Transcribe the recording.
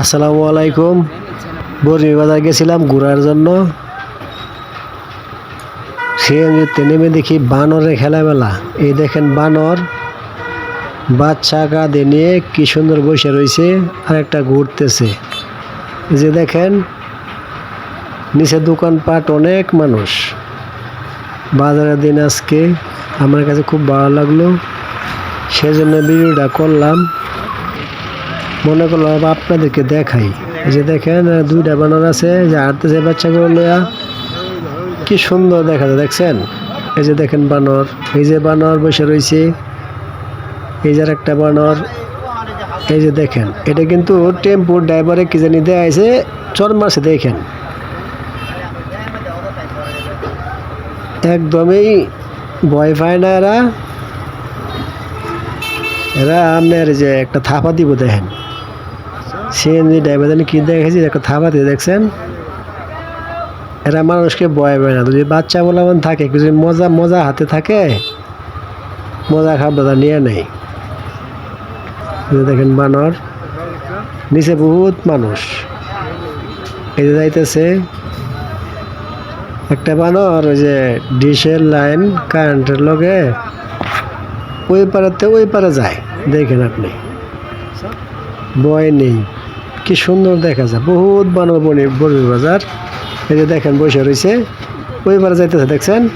আসসালামু আলাইকুম। বরমি বাজার গেছিলাম ঘোরার জন্য। সিএনজিতে নেমে দেখি বানরের খেলামেলা। এই দেখেন বানর বাচ্চা কাঁধে নিয়ে কি সুন্দর বসে রয়েছে আর একটা ঘুরতেছে। এই যে দেখেন, নিচে দোকানপাট অনেক মানুষ। বাজারের দিন আজকে আমার কাছে খুব ভালো লাগল। সেজন্য ভিডিওটা করলাম। মনে করলাম আপনাদেরকে দেখাই। যে দেখেন, দুইটা বানর আছে যে হাঁটতেছে বাচ্চাগুলো লইয়া, কি সুন্দর দেখা যায় দেখছেন? এই যে দেখেন বানর এই যে বানর বসে রয়েছে, এই যে একটা বানর এই যে দেখেন, এটা কিন্তু টেম্পুর ড্রাইভারে কি জানি দেয়া আছে চর মাসে দেখেন। একদমই ভয় পায় না এরা। এরা আপনার যে একটা থাপা দিব দেখেন। সিএনজি ড্রাইভার জানি কি দেখেছি একটা থাপা দিয়ে দেখছেন? এরা মানুষকে ভয় পায় না। যদি বাচ্চা বলে এমন থাকে, কিছু মজা মজা হাতে থাকে, মজা খাবার নিয়ে নেই। দেখেন বানর, নিচে বহুত মানুষ। এই যাইতেছে, একটা বানর ওই যে ডিশের লাইন, কারেন্টের লগে ওই পাড়াতে ওই পারে যায়। দেখেন আপনি। বয় নেই। কি সুন্দর দেখা যায়। বহুত বানর বনে বড়ি বাজার। এই যে দেখেন বসে রয়েছে। ওইবার যাইতেছে, দেখছেন?